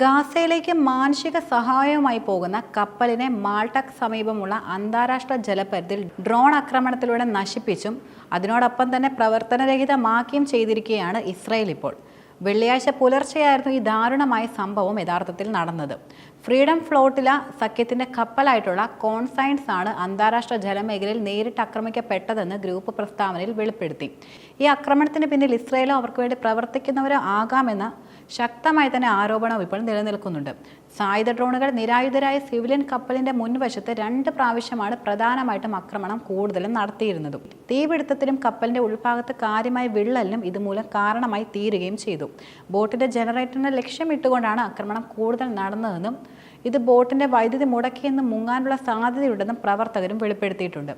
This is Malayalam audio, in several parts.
ഗാസയിലേക്ക് മാനുഷിക സഹായവുമായി പോകുന്ന കപ്പലിനെ മാൾട്ടക് സമീപമുള്ള അന്താരാഷ്ട്ര ജലപരിധിയിൽ ഡ്രോൺ ആക്രമണത്തിലൂടെ നശിപ്പിച്ചും അതിനോടൊപ്പം തന്നെ പ്രവർത്തനരഹിതമാക്കിയും ചെയ്തിരിക്കുകയാണ് ഇസ്രയേൽ ഇപ്പോൾ. വെള്ളിയാഴ്ച പുലർച്ചെയായിരുന്നു ഈ ദാരുണമായ സംഭവം യഥാർത്ഥത്തിൽ നടന്നത്. ഫ്രീഡം ഫ്ലോട്ടില സഖ്യത്തിന്റെ കപ്പലായിട്ടുള്ള കോൺസൈൻസ് ആണ് അന്താരാഷ്ട്ര ജലമേഖലയിൽ നേരിട്ട് ആക്രമിക്കപ്പെട്ടതെന്ന് ഗ്രൂപ്പ് പ്രസ്താവനയിൽ വെളിപ്പെടുത്തി. ഈ ആക്രമണത്തിന് പിന്നിൽ ഇസ്രയേലോ അവർക്ക് വേണ്ടി പ്രവർത്തിക്കുന്നവരോ ആകാമെന്ന ശക്തമായി തന്നെ ആരോപണം ഇപ്പോൾ നിലനിൽക്കുന്നുണ്ട്. സായുധ ഡ്രോണുകൾ നിരായുധരായ സിവിലിയൻ കപ്പലിന്റെ മുൻവശത്ത് രണ്ട് പ്രാവശ്യമാണ് പ്രധാനമായിട്ടും ആക്രമണം കൂടുതലും നടത്തിയിരുന്നതും. തീപിടുത്തത്തിലും കപ്പലിന്റെ ഉൾഭാഗത്ത് കാര്യമായ വിള്ളലിനും ഇതുമൂലം കാരണമായി തീരുകയും ചെയ്തു. ബോട്ടിന്റെ ജനറേറ്ററിനെ ലക്ഷ്യമിട്ടുകൊണ്ടാണ് ആക്രമണം കൂടുതൽ നടന്നതെന്നും ഇത് ബോട്ടിന്റെ വൈദ്യുതി മുടക്കിയെന്ന് മുങ്ങാനുള്ള സാധ്യതയുണ്ടെന്നും പ്രവർത്തകരും വെളിപ്പെടുത്തിയിട്ടുണ്ട്.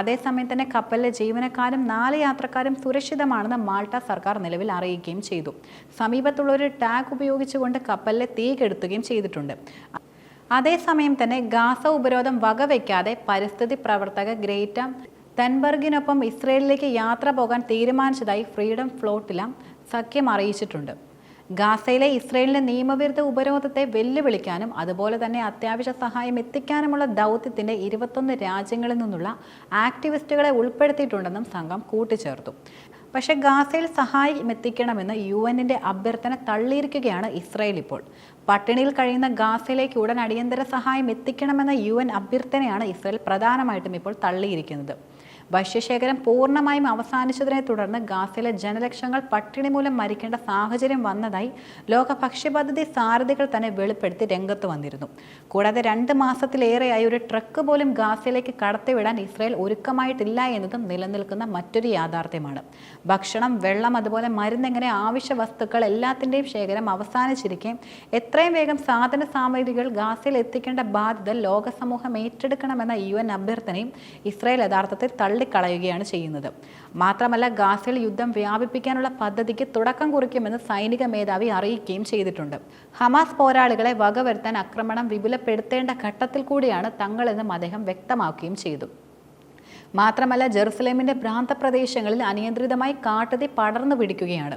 അതേസമയം തന്നെ കപ്പലിലെ ജീവനക്കാരും നാല് യാത്രക്കാരും സുരക്ഷിതമാണെന്ന് മാൾട്ട സർക്കാർ നിലവിൽ അറിയിക്കുകയും ചെയ്തു. സമീപത്തുള്ള ഒരു ടാഗ് ഉപയോഗിച്ചുകൊണ്ട് കപ്പലിലെ തീ കെടുത്തുകയും ചെയ്തിട്ടുണ്ട്. അതേസമയം തന്നെ ഗാസ ഉപരോധം വകവയ്ക്കാതെ പരിസ്ഥിതി പ്രവർത്തക ഗ്രേറ്റ തെൻബർഗിനൊപ്പം ഇസ്രയേലിലേക്ക് യാത്ര പോകാൻ തീരുമാനിച്ചതായി ഫ്രീഡം ഫ്ലോട്ടില സഖ്യം അറിയിച്ചിട്ടുണ്ട്. ഗാസയിലെ ഇസ്രയേലിന്റെ നിയമവിരുദ്ധ ഉപരോധത്തെ വെല്ലുവിളിക്കാനും അതുപോലെ തന്നെ അത്യാവശ്യ സഹായം എത്തിക്കാനുമുള്ള ദൗത്യത്തിന്റെ ഇരുപത്തൊന്ന് രാജ്യങ്ങളിൽ നിന്നുള്ള ആക്ടിവിസ്റ്റുകളെ ഉൾപ്പെടുത്തിയിട്ടുണ്ടെന്നും സംഘം കൂട്ടിച്ചേർത്തു. പക്ഷേ ഗാസയിൽ സഹായം എത്തിക്കണമെന്ന് യു എന്നിന്റെ അഭ്യർത്ഥന തള്ളിയിരിക്കുകയാണ് ഇസ്രായേൽ ഇപ്പോൾ. പട്ടിണിയിൽ കഴിയുന്ന ഗാസയിലേക്ക് ഉടൻ അടിയന്തര സഹായം എത്തിക്കണമെന്ന യു എൻ അഭ്യർത്ഥനയാണ് ഇസ്രായേൽ പ്രധാനമായിട്ടും ഇപ്പോൾ തള്ളിയിരിക്കുന്നത്. ഭക്ഷ്യശേഖരം പൂർണമായും അവസാനിച്ചതിനെ തുടർന്ന് ഗാസയിലെ ജനലക്ഷങ്ങൾ പട്ടിണി മൂലം മരിക്കേണ്ട സാഹചര്യം വന്നതായി ലോക ഭക്ഷ്യപദ്ധതി സാരഥികൾ തന്നെ വെളിപ്പെടുത്തി രംഗത്ത് വന്നിരുന്നു. കൂടാതെ രണ്ട് മാസത്തിലേറെയായി ഒരു ട്രക്ക് പോലും ഗാസയിലേക്ക് കടത്തിവിടാൻ ഇസ്രായേൽ ഒരുക്കമായിട്ടില്ല എന്നതും നിലനിൽക്കുന്ന മറ്റൊരു യാഥാർത്ഥ്യമാണ്. ഭക്ഷണം വെള്ളം അതുപോലെ മരുന്നെങ്ങനെ ആവശ്യ വസ്തുക്കൾ എല്ലാത്തിന്റെയും ശേഖരം അവസാനിച്ചിരിക്കെ എത്രയും വേഗം സാധന സാമഗ്രികൾ ഗാസയിൽ എത്തിക്കേണ്ട ബാധ്യത ലോക സമൂഹം ഏറ്റെടുക്കണമെന്ന യു എൻ അഭ്യർത്ഥനയും ഇസ്രായേൽ യഥാർത്ഥത്തിൽ തള്ളിക്കളയുകയാണ് ചെയ്യുന്നത്. മാത്രമല്ല ഗാസയിൽ യുദ്ധം വ്യാപിപ്പിക്കാനുള്ള പദ്ധതിക്ക് തുടക്കം കുറിക്കുമെന്ന് സൈനിക മേധാവി അറിയിക്കുകയും ചെയ്തിട്ടുണ്ട്. ഹമാസ് പോരാളികളെ വകവരുത്താൻ ആക്രമണം വിപുലപ്പെടുത്തേണ്ട ഘട്ടത്തിൽ കൂടിയാണ് തങ്ങളെന്നും അദ്ദേഹം വ്യക്തമാക്കുകയും ചെയ്തു. മാത്രമല്ല ജെറുസലേമിന്റെ പ്രാന്തപ്രദേശങ്ങളിൽ അനിയന്ത്രിതമായി കാട്ടുതീ പടർന്നു പിടിക്കുകയാണ്.